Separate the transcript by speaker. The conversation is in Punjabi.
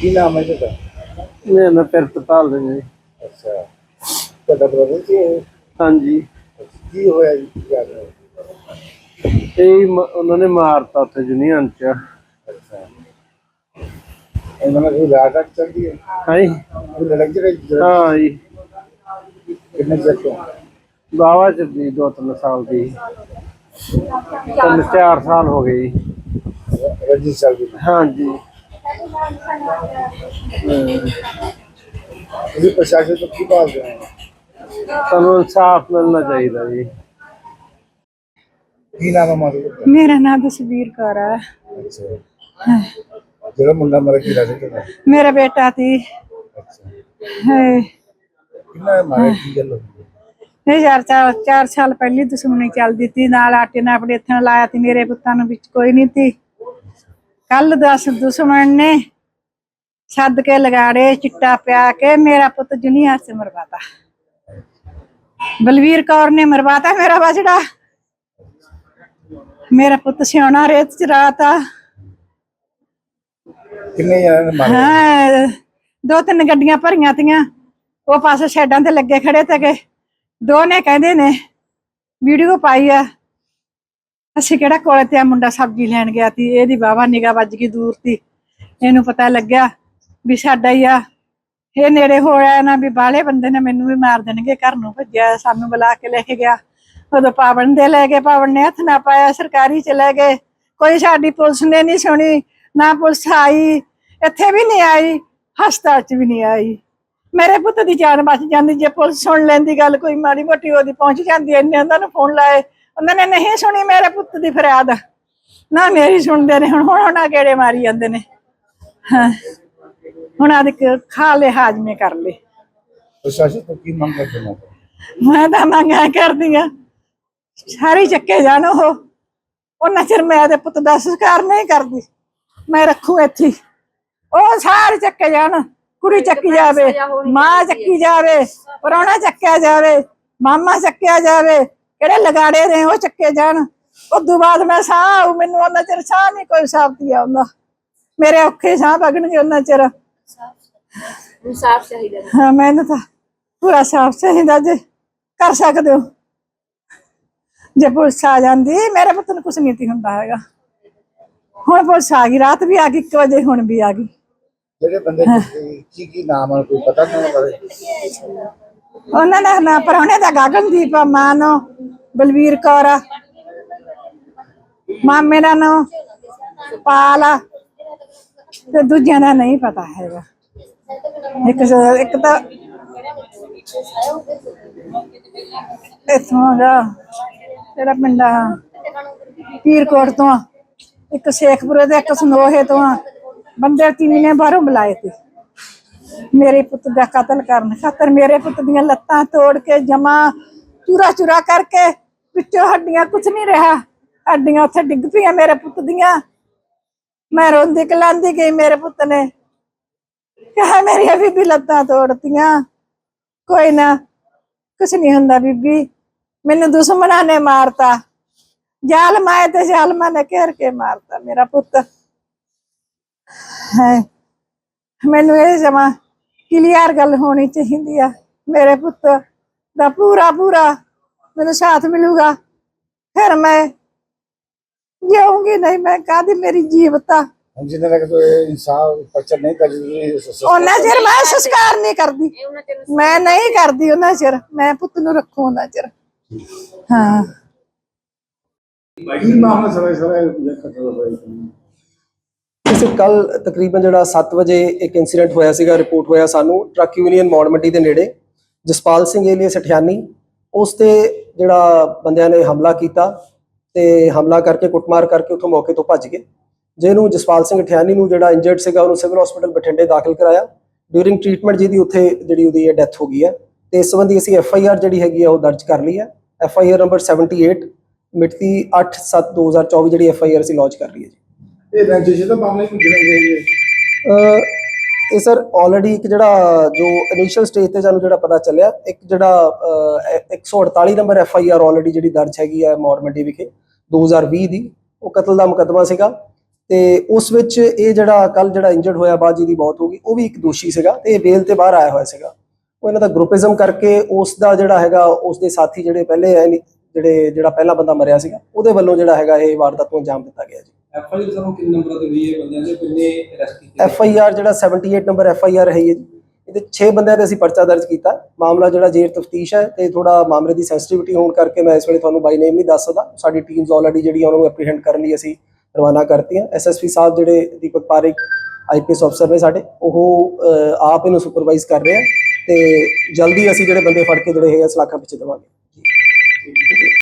Speaker 1: ਕੀ ਨਾਮ ਹੈ ਤੁਹਾਡਾ?
Speaker 2: ਮੇਰਾ ਨਾਮ ਪਿਰਤਪਾਲ ਸਿੰਘ ਜੀ।
Speaker 1: ਅੱਛਾ। ਤੁਹਾਡਾ ਬ੍ਰਦਰ ਕੀ ਹੈ
Speaker 2: ਹਾਂਜੀ
Speaker 1: ਕੀ ਹੋਇਆ ਜੀ? ਕੀ ਗੱਲ ਹੈ
Speaker 2: ਇਹ ਮ- ਉਹਨਾਂ ਨੇ ਮਾਰਤਾ ਉੱਥੇ ਜੁਨੀਅਨ ਚ।
Speaker 1: ਅੱਛਾ। ਇਹਨਾਂ ਨਾਲ ਕੋਈ ਲਾਟ ਤੱਕ ਚੱਲਦੀ ਹੈ?
Speaker 2: ਹਾਂਜੀ
Speaker 1: ਕੋਈ ਲੜਕ ਜਿਹੜੀ
Speaker 2: ਹਾਂ ਜੀ।
Speaker 1: ਕਿੰਨੇ ਚਿਰ ਤੋਂ?
Speaker 2: ਬਾਵਾ ਚ ਦੀ ਦੋ ਤਿੰਨ ਸਾਲ ਦੀ। ਤਿੰਨ ਚਾਰ ਸਾਲ ਹੋ ਗਏ ਜੀ।
Speaker 1: ਰਜੀ ਚੱਲਦੀ ਹੈ।
Speaker 2: ਹਾਂਜੀ
Speaker 1: ਤੁਸੀਂ ਪ੍ਰਸ਼ਾਸਨ ਤੋਂ ਕੀ ਭਾਲਦੇ ਹੋ
Speaker 2: ਸਾਨੂੰ ਇਨਸਾਫ ਮਿਲਣਾ ਚਾਹੀਦਾ ਜੀ।
Speaker 1: ਕੀ ਨਾਮ ਹੈ ਮਾਤਾ
Speaker 3: ਮੇਰਾ ਨਾਮ ਜਸਵੀਰ ਕੌਰ ਹੈ
Speaker 1: ਅੱਛਾ। ਜਿਹੜਾ ਮੁੰਡਾ ਮਰ ਗਿਆ ਸੀ ਤੁਹਾਡਾ
Speaker 3: ਮੇਰਾ ਬੇਟਾ ਸੀ।
Speaker 1: ਅੱਛਾ।
Speaker 3: ਹੈ
Speaker 1: ਕਿੰਨਾ ਮਾਰਿਆ ਕੀ ਗੱਲ ਹੋਈ
Speaker 3: ਨਹੀਂ ਯਾਰ ਚਾਰ ਚਾਰ ਸਾਲ ਪਹਿਲੀ ਦੁਸ਼ਮਣੀ ਚੱਲਦੀ ਸੀ। ਨਾਲ ਆਟੇ ਨਾਲ ਆਪਣੇ ਇੱਥੇ ਲਾਇਆ ਸੀ। ਮੇਰੇ ਪੁੱਤਾਂ ਨੂੰ ਵਿੱਚ ਕੋਈ ਨਹੀਂ ਸੀ। ਕੱਲ ਦਸ ਦੁਸ਼ਮਣ ਨੇ ਛੱਡ ਕੇ ਲਗਾੜੇ ਚਿੱਟਾ ਪਿਆ ਕੇ ਮੇਰਾ ਪੁੱਤ ਜੁਨੀਆ ਸੇ ਮਰਵਾਤਾ। ਬਲਵੀਰ ਕੌਰ ਨੇ ਮਰਵਾਤਾ ਮੇਰਾ ਬਜੜਾ। ਮੇਰਾ ਪੁੱਤ ਸਿਆਣਾ ਰੇਤ ਚ ਰਾਤਾ।
Speaker 1: ਕਿੰਨੇ ਮਾਰਿਆ
Speaker 3: ਹਾਂ ਦੋ ਤਿੰਨ ਗੱਡੀਆਂ ਭਰੀਆਂ ਤੀਆਂ। ਉਹ ਪਾਸੇ ਸ਼ੈਡਾਂ ਤੇ ਲੱਗੇ ਖੜੇ ਤੇਗੇ। ਦੋ ਨੇ ਕਹਿੰਦੇ ਨੇ ਵੀਡੀਓ ਪਾਈ ਆ। ਅਸੀਂ ਕਿਹੜਾ ਕੋਲੇ ਤੇ ਆ ਮੁੰਡਾ ਸਬਜ਼ੀ ਲੈਣ ਗਿਆ ਸੀ, ਇਹਦੀ ਬਾਵਾ ਨਿਗਾ ਵੱਜ ਗਈ ਦੂਰ ਤੀ ਇਹਨੂੰ ਪਤਾ ਲੱਗਿਆ ਵੀ ਸਾਡਾ ਹੀ ਆ। ਇਹ ਨੇੜੇ ਹੋਇਆ ਨਾ ਵੀ ਬਾਲੇ ਬੰਦੇ ਨੇ ਮੈਨੂੰ ਵੀ ਮਾਰ ਦੇਣਗੇ, ਘਰ ਨੂੰ ਭੱਜਿਆ, ਸਾਨੂੰ ਬੁਲਾ ਕੇ ਲੈ ਕੇ ਗਿਆ। ਉਦੋਂ ਪਾਵਨ ਦੇ ਲੈ ਗਏ ਪਾਵਨ ਨੇ ਹੱਥ ਨਾ ਪਾਇਆ, ਸਰਕਾਰੀ ਚ ਲੈ ਗਏ। ਕੋਈ ਸਾਡੀ ਪੁਲਿਸ ਨੇ ਨਹੀਂ ਸੁਣੀ, ਨਾ ਪੁਲਿਸ ਆਈ, ਇੱਥੇ ਵੀ ਨਹੀਂ ਆਈ, ਹਸਪਤਾਲ ਚ ਵੀ ਨਹੀਂ ਆਈ। ਮੇਰੇ ਪੁੱਤ ਦੀ ਜਾਨ ਬਚ ਜਾਂਦੀ, ਜੇ ਪੁਲਿਸ ਸੁਣ ਲੈਂਦੀ ਗੱਲ, ਕੋਈ ਮਾੜੀ ਮੋਟੀ ਉਹਦੀ ਪਹੁੰਚ ਜਾਂਦੀ, ਇੰਨੇ ਉਹਨਾਂ ਨੂੰ ਫੋਨ ਲਾਏ ਉਹਨਾਂ ਨੇ ਨਹੀਂ ਸੁਣੀ ਮੇਰੇ ਪੁੱਤ ਦੀ ਫਰਿਆਦ। ਨਾ ਮੇਰੀ ਸੁਣਦੇ ਨੇ ਹੁਣ ਹੁਣ ਉਹਨਾਂ ਗੇੜੇ ਮਾਰੀ ਜਾਂਦੇ ਨੇ। ਹੁਣ ਆਦੇ ਖਾ ਲੈ ਹਾਜ਼ਮੇ ਕਰ ਲੈ।
Speaker 1: ਪ੍ਰਸ਼ਾਸਨ ਤੋਂ ਕੀ ਮੰਗ ਕਰਦੇ ਹੋ?
Speaker 3: ਮੈਂ ਤਾਂ ਮੰਗਾਂ ਕਰਦੀ ਆ ਸਾਰੀ ਚੱਕੇ ਜਾਣ ਉਹ। ਉਹਨਾਂ ਚਿਰ ਮੈਂ ਤੇ ਪੁੱਤ ਦਾ ਸੰਸਕਾਰ ਨਹੀਂ ਕਰਦੀ। ਮੈਂ ਰੱਖੂ ਇੱਥੇ। ਉਹ ਸਾਰੇ ਚੱਕੇ ਜਾਣ। ਕੁੜੀ ਚੱਕੀ ਜਾਵੇ ਮਾਂ ਚੱਕੀ ਜਾਵੇ ਪਰੌਣਾ ਚੱਕਿਆ ਜਾਵੇ ਮਾਮਾ ਚੱਕਿਆ ਜਾਵੇ। ਕਿਹੜੇ ਲਗਾੜੇ ਨੇ ਉਹ ਚੱਕੇ ਜਾਣ? ਉਦੋਂ ਬਾਅਦ ਮੈਂ ਸਾਹ ਮੈਨੂੰ ਉਹਨਾਂ ਚਿਰ ਸਾਹ ਨਹੀਂ ਕੋਈ ਸਾਫਤੀ ਆਉਂਦਾ ਮੇਰੇ ਔਖੇ ਸਾਹ ਵਗਣਗੇ ਉਹਨਾਂ ਚਿਰ।
Speaker 4: ਇਨਸਾਫ ਚਾਹੀਦਾ ਹੈ।
Speaker 3: ਹਾਂ ਮੈਨੂੰ ਤਾਂ ਪੂਰਾ ਸਾਫ਼ ਚਾਹੀਦਾ ਜੇ। ਕਰ ਸਕਦੇ ਹੋ। ਜੇ ਪੁਲਿਸ ਆ ਜਾਂਦੀ ਮੇਰੇ ਪੁੱਤ ਨੂੰ ਕੁਛ ਨਹੀਂ ਤੀ ਹੁੰਦਾ ਹੈਗਾ। ਹੁਣ ਪੁਲਿਸ ਆ ਗਈ ਰਾਤ ਵੀ ਆ ਗਈ 1 ਵਜੇ ਹੁਣ ਵੀ ਆ ਗਈ।
Speaker 1: ਜਿਹੜੇ ਬੰਦੇ ਦੀ ਕੀ ਕੀ ਨਾਮ ਹੈ ਕੋਈ ਪਤਾ ਨਹੀਂ
Speaker 3: ਉਹਨਾਂ ਦਾ ਨਾਂ ਪਰੌਣੇ ਦਾ ਗਗਨਦੀਪ ਆ ਮਾਂ ਨੂੰ ਬਲਵੀਰ ਕੌਰ ਆ। ਮਾਮੇ ਦਾ ਨਾਂ ਪਾਲ ਆ। ਤੇ ਦੂਜਿਆਂ ਦਾ ਨਹੀਂ ਪਤਾ ਹੈਗਾ। ਇੱਕ ਸ- ਇੱਕ ਤਾਂ ਇਥੋਂ ਦਾ ਜਿਹੜਾ ਪਿੰਡਾ ਪੀਰਕੋਟ ਤੋਂ ਆ, ਇੱਕ ਸ਼ੇਖਪੁਰੇ ਦੇ ਇੱਕ ਸਨੋਹੇ ਤੋਂ ਆ। ਬੰਦੇ ਤਿੰਨ ਨੇ ਬਾਹਰੋਂ ਬੁਲਾਏ ਤੇ। ਮੇਰੇ ਪੁੱਤ ਦਾ ਕਤਲ ਕਰਨ ਖਾਤਰ ਮੇਰੇ ਪੁੱਤ ਦੀਆਂ ਲੱਤਾਂ ਤੋੜ ਕੇ ਜਮਾ ਚੂਰਾ ਚੂਰਾ ਕਰਕੇ ਵਿੱਚੋਂ ਹੱਡੀਆਂ ਕੁਝ ਨਹੀਂ ਰਿਹਾ। ਹੱਡੀਆਂ ਉੱਥੇ ਡਿੱਗ ਪਈਆਂ ਮੇਰੇ ਪੁੱਤ ਦੀਆਂ। ਮੈਂ ਰੋਂਦੀ ਕਲਾਂਦੀ ਗਈ ਮੇਰੇ ਪੁੱਤ ਨੇ। ਕਹਾ ਮੇਰੀਆਂ ਬੀਬੀ ਲੱਤਾਂ ਤੋੜਤੀਆਂ। ਕੋਈ ਨਾ, ਕੁਛ ਨਹੀਂ ਹੁੰਦਾ ਬੀਬੀ। ਮੈਨੂੰ ਦੁਸ਼ਮਣਾਂ ਨੇ ਮਾਰਤਾ। ਜਾਲਮਾਏ ਤੇ ਜ਼ਾਲਮਾਂ ਨੇ ਘੇਰ ਕੇ ਮਾਰਤਾ ਮੇਰਾ ਪੁੱਤ। ਹੈ ਮੈਨੂੰ ਇਹ ਜਮਾ ਕਲੀਅਰ ਗੱਲ ਹੋਣੀ ਚਾਹੀਦੀ ਆ। ਮੇਰੇ ਪੁੱਤ ਦਾ ਪੂਰਾ ਪੂਰਾ ਮੈਨੂੰ ਸਾਥ ਮਿਲੂਗਾ? ਫਿਰ ਮੈਂ ਜਿਉਂਗੀ ਨਹੀਂ ਮੈਂ ਕਾਦੀ ਮੇਰੀ ਜੀਵਤਾ
Speaker 1: ਹੁਣ ਜਿੰਨੇ ਤੱਕ ਕੋਈ ਇਨਸਾਫ ਪਰਚਾ ਨਹੀਂ ਕਰ
Speaker 3: ਉਹਨਾਂ ਚਿਰ ਮੈਂ ਸੰਸਕਾਰ ਨਹੀਂ ਕਰਦੀ। ਮੈਂ ਨਹੀਂ ਕਰਦੀ ਉਹਨਾਂ ਚਿਰ ਮੈਂ ਪੁੱਤ ਨੂੰ ਰੱਖੂ ਉਹਨਾਂ ਚਿਰ। ਹਾਂ।
Speaker 1: ਕੀ ਮਾਮਲਾ ਸਰ ਸਰ
Speaker 5: ਕੱਲ ਤਕਰੀਬਨ ਜਿਹੜਾ 7 ਵਜੇ ਇੱਕ ਇਨਸੀਡੈਂਟ ਹੋਇਆ ਸੀਗਾ ਰਿਪੋਰਟ ਹੋਇਆ ਸਾਨੂੰ ਟਰੱਕ ਯੂਨੀਅਨ ਮੌੜ ਮੰਡੀ ਦੇ ਨੇੜੇ। ਜਸਪਾਲ ਸਿੰਘ ਏਲੀਅਸ ਅਠਿਆਨੀ ਉਸ ਤੇ ਜਿਹੜਾ ਬੰਦਿਆਂ ਨੇ ਹਮਲਾ ਕੀਤਾ ਤੇ ਹਮਲਾ ਕਰਕੇ ਕੁੱਟਮਾਰ ਕਰਕੇ ਉੱਥੋਂ ਮੌਕੇ ਤੋਂ ਭੱਜ ਗਏ। ਜਿਹਨੂੰ ਜਸਪਾਲ ਸਿੰਘ ਅਠਿਆਨੀ ਨੂੰ ਜਿਹੜਾ ਇੰਜਰਡ ਸੀਗਾ ਉਹਨੂੰ ਸਿਵਲ ਹਸਪੀਟਲ ਬਠਿੰਡੇ ਦਾਖਲ ਕਰਾਇਆ। ਡਿਊਰਿੰਗ ਟ੍ਰੀਟਮੈਂਟ ਜਿਹਦੀ ਉੱਥੇ ਜਿਹੜੀ ਉਹਦੀ ਡੈਥ ਹੋ ਗਈ ਹੈ ਤੇ ਇਸ ਸੰਬੰਧੀ ਅਸੀਂ ਐਫ ਆਈ ਆਰ ਜਿਹੜੀ ਹੈਗੀ ਆ ਉਹ ਦਰਜ ਕਰ ਲਈ ਹੈ। ਐਫ ਆਈ ਆਰ ਨੰਬਰ 78 ਮਿਤੀ 8/7/2024 ਜਿਹੜੀ ਐਫ ਆਈ ਆਰ ਅਸੀਂ ਲਾਂਚ ਕਰ ਲਈ ਹੈ ਜੀ।
Speaker 1: ਇਹ ਰਜਿਸਟਰ ਦਾ ਮਾਮਲਾ ਹੀ ਕਿਹਨੇ ਗਏ
Speaker 5: ਅਹ ਇਹ ਸਰ ਆਲਰੇਡੀ ਇੱਕ ਜਿਹੜਾ ਜੋ ਇਨੀਸ਼ੀਅਲ ਸਟੇਜ ਤੇ ਸਾਨੂੰ ਜਿਹੜਾ ਪਤਾ ਚੱਲਿਆ ਇੱਕ ਜਿਹੜਾ ਅਹ, 148 number F I R already ਜਿਹੜੀ ਦਰਜ ਹੈਗੀ ਹੈ ਮੌੜ ਮੰਡੀ ਵਿਖੇ 2020 ਦੀ ਉਹ ਕਤਲ ਦਾ ਮੁਕੱਦਮਾ ਸੀਗਾ ਤੇ ਉਸ ਵਿੱਚ ਇਹ ਜਿਹੜਾ ਕੱਲ ਜਿਹੜਾ ਇੰਜਰਡ ਹੋਇਆ ਬਾਅਦ ਦੀ ਮੌਤ ਹੋ ਗਈ ਉਹ ਵੀ ਇੱਕ ਦੋਸ਼ੀ ਸੀਗਾ ਤੇ ਇਹ ਬੇਲ ਤੇ ਬਾਹਰ ਆਇਆ ਹੋਇਆ ਸੀਗਾ। ਉਹ ਇਹਨਾਂ ਦਾ ਗਰੁੱਪਿਜ਼ਮ ਕਰਕੇ ਉਸ ਦਾ ਜਿਹੜਾ ਹੈਗਾ ਉਸ ਦੇ ਸਾਥੀ ਜਿਹੜੇ ਪਹਿਲੇ ਹੈ ਨੀ- ਜਿਹੜੇ ਜਿਹੜਾ ਪਹਿਲਾ ਬੰਦਾ ਮਰਿਆ ਸੀਗਾ ਉਹਦੇ ਵੱਲੋਂ ਜਿਹੜਾ ਹੈਗਾ ਇਹ ਵਾਰਦਾਤ ਨੂੰ ਅੰਜਾਮ ਦਿੱਤਾ ਗਿਆ ਜੀ।
Speaker 4: ਐਫ ਆਈ ਆਰ ਸਾਨੂੰ ਕਿੰਨੇ ਨੰਬਰ ਤੇ ਹੋਈ ਹੈ ਬੰਦਿਆਂ ਦੇ ਕਿੰਨੇ ਅਰੈਸਟ ਕੀਤੇ
Speaker 5: ਐਫ ਆਈ ਆਰ ਜਿਹੜਾ 78 ਨੰਬਰ ਐਫ ਆਈ ਆਰ ਹੈ ਜੀ, ਇਹਦੇ 6 ਬੰਦਿਆਂ ਤੇ ਅਸੀਂ ਪਰਚਾ ਦਰਜ ਕੀਤਾ। ਮਾਮਲਾ ਜਿਹੜਾ ਜੇਰ ਤਫਤੀਸ਼ ਹੈ ਤੇ ਥੋੜਾ ਮਾਮਲੇ ਦੀ ਸੈਂਸਿਟੀਵਿਟੀ ਹੋਣ ਕਰਕੇ ਮੈਂ ਇਸ ਵੇਲੇ ਤੁਹਾਨੂੰ ਬਾਈ ਨੇਮ ਨਹੀਂ ਦੱਸ ਸਕਦਾ। ਸਾਡੀ ਟੀਮਸ ਆਲਰੇਡੀ ਜਿਹੜੀਆਂ ਉਹਨਾਂ ਨੂੰ ਐਪਰੀਹੈਂਡ ਕਰਨ ਲਈ ਅਸੀਂ ਰਵਾਨਾ ਕਰਤੀਆਂ। ਐਸਐਸਪੀ ਸਾਹਿਬ ਜਿਹੜੇ ਦੀਪਕ ਪਾਰੇਖ ਆਈਪੀਐਸ ਅਫਸਰ ਨੇ ਸਾਡੇ, ਉਹ ਆਪ ਇਹਨੂੰ ਸੁਪਰਵਾਈਜ਼ ਕਰ ਰਹੇ ਆ ਤੇ ਜਲਦੀ ਅਸੀਂ ਜਿਹੜੇ ਬੰਦੇ ਫੜ ਕੇ ਜਿਹੜੇ ਹੈਗੇ ਸਲਾਖਾਂ ਪਿੱਛੇ ਦੇਵਾਂਗੇ।